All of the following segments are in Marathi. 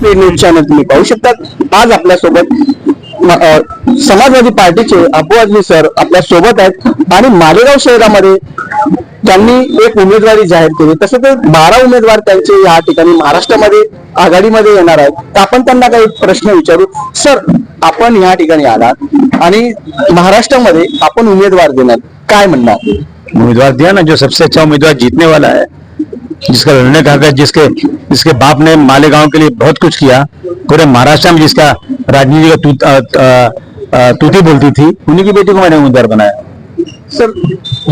स्पीड न्यूज चॅनल तुम्ही पाहू शकतात. आज आपल्यासोबत समाजवादी पार्टीचे अबू सर आपल्यासोबत आहेत. आणि मालेगाव शहरामध्ये त्यांनी एक उमेदवारी जाहीर केली तसं ते बारा उमेदवार त्यांचे या ठिकाणी महाराष्ट्रामध्ये आघाडीमध्ये येणार आहेत. तर आपण त्यांना काही प्रश्न विचारू. सर आपण या ठिकाणी आलात आणि महाराष्ट्रामध्ये आपण उमेदवार देणार. काय म्हणणार? उमेदवार दिया ना जो सबसे अच्छा उमेदवार जीतने वाला है जिसका लड़ने का हक जिसके जिसके बाप ने मालेगांव के लिए बहुत कुछ किया पूरे महाराष्ट्र में जिसका राजनीति का तूत, तूती बोलती थी उन्हीं की बेटी को मैंने उम्मीदवार बनाया। सर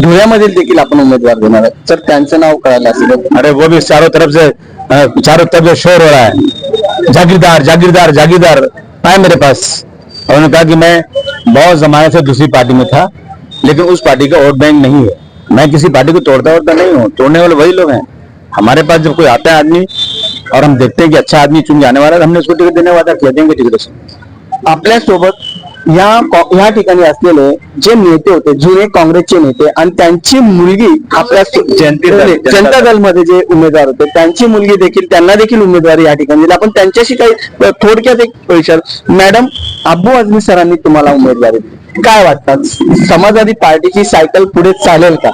धुळ्यामधील देखील आपण उमेदवार देणार आहे सर त्यांचं नाव कळालं असेल. अरे वो भी चारों तरफ़ से चारों तरफ़ से शोर हो रहा है। जागीरदार जागीरदार जागीरदार आए मेरे पास। और उन्होंने कहा कि मैं बहुत जमाने से दूसरी पार्टी में था लेकिन उस पार्टी का वोट बैंक नहीं है। मैं किसी पार्टी को तोड़ता वोड़ता नहीं हूँ तोड़ने वाले वही लोग हैं। हमारे पास जब कोई आता है आदमी और हम देखते हैं कि अच्छा आदमी चुन जाने वाला है हमने उसको टिकट देने वादा किया देंगे टिकट उसको आपल्यासोबत या या ठिकाणी असलेले जे नेते होते जुने काँग्रेसचे नेते आणि त्यांची मुलगी आपल्या जनता दल- जनता जनता दल. मध्ये जे उमेदवार होते त्यांची मुलगी देखील त्यांना देखील उमेदवारी या ठिकाणी दिली. आपण त्यांच्याशी काही थोडक्यात एक विचार. मॅडम अब्बू आझमी सरांनी तुम्हाला उमेदवारी दिली. काय वाटतात समाजवादी पार्टीची सायकल पुढे चालेल का?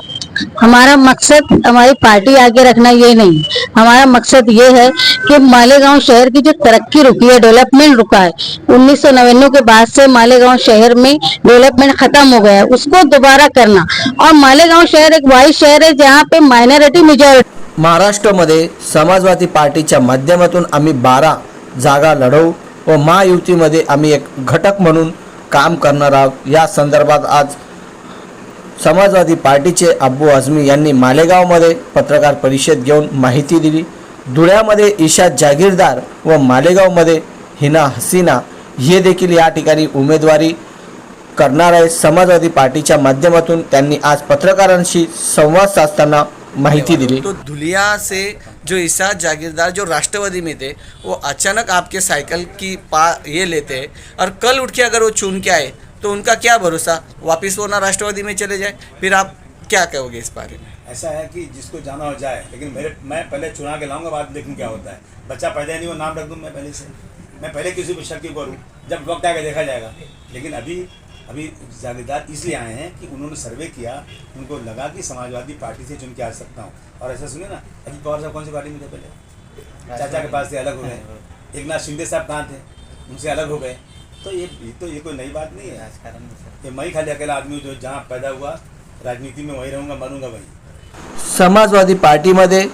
हमारा मकसद हमारी पार्टी आगे रखना ये नहीं। हमारा मकसद ये है कि मालेगांव शहर की जो तरक्की रुकी है डेवलपमेंट रुका है उन्नीस के बाद से मालेगांव शहर में डेवलपमेंट खत्म हो गया है। उसको दोबारा करना। और मालेगांव शहर एक वाइट शहर है जहाँ पे माइनॉरिटी मेजॉरिटी महाराष्ट्रामध्ये समाजवादी पार्टीच्या माध्यमातून आम्ही बारा जागा लढवू व महायुतीमध्ये आम्ही एक घटक म्हणून काम करणार आहोत. या संदर्भात आज समाजवादी पार्टीचे अब्बू आझमी यांनी मालेगावमध्ये पत्रकार परिषद घेऊन माहिती दिली. धुळ्यामध्ये ईशा जागीरदार व मालेगावमध्ये हिना हसीना. हे देखील या ठिकाणी उमेदवारी करणार आहे समाजवादी पार्टीच्या माध्यमातून त्यांनी आज पत्रकारांशी संवाद साधताना माहिती दिली. तो धुलिया से जो ईसा जागीरदार जो राष्ट्रवादी में थे वो अचानक आपके साइकिल की पा ये लेते हैं और कल उठ के अगर वो चुन के आए तो उनका क्या भरोसा? वापस वो ना राष्ट्रवादी में चले जाए, फिर आप क्या कहोगे इस बारे में? ऐसा है कि जिसको जाना हो जाए, लेकिन मेरे, मैं पहले चुना के लाऊँगा, बाद देखूँ क्या होता है। बच्चा पैदा नहीं हो नाम रख दूँ मैं पहले से। मैं पहले किसी पर शक क्यों करूँ जब वक्त आएगा, देखा जाएगा। लेकिन अभी अभी जागीरदार इसलिए आए हैं कि उन्होंने सर्वे किया, उनको लगा कि समाजवादी पार्टी से चुन के आ सकता हूँ। और ऐसा सुनिए ना अजित पवार साहब कौन सी पार्टी में थे पहले? चाचा के पास से अलग हो गए। एक नाथ शिंदे साहब कहाँ थे? उनसे अलग हो गए। तो ये ये तो ये कोई नई बात नहीं है। ये मैं ही खाली अकेला आदमी हूँ जो जहाँ पैदा हुआ राजनीति में वहीं रहूँगा मरूंगा वहीं। समाजवादी पार्टीमध्ये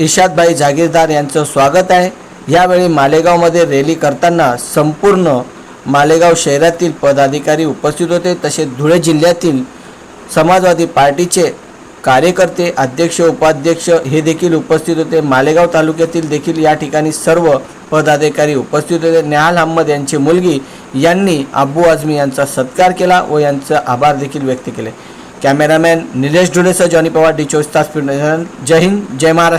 इशादभाई जागीरदार यांचं स्वागत आहे. यावेळी मालेगावमध्ये रॅली करताना संपूर्ण मालेगाव शहरातील पदाधिकारी उपस्थित होते. तसेच धुळे जिल्ह्यातील समाजवादी पार्टीचे कार्यकर्ते अध्यक्ष उपाध्यक्ष हे देखील उपस्थित होते. मालेगाव तालुक्यातील देखील या ठिकाणी सर्व पदाधिकारी उपस्थित होते. नेहाल अहमद यांची मुलगी यांनी अब्बू आझमी यांचा सत्कार केला व यांचा आभार देखील व्यक्त केले. कॅमेरामॅन निलेश धुळेसह जॉनी पवार डी चोवीस तास जय हिंद जय महाराष्ट्र.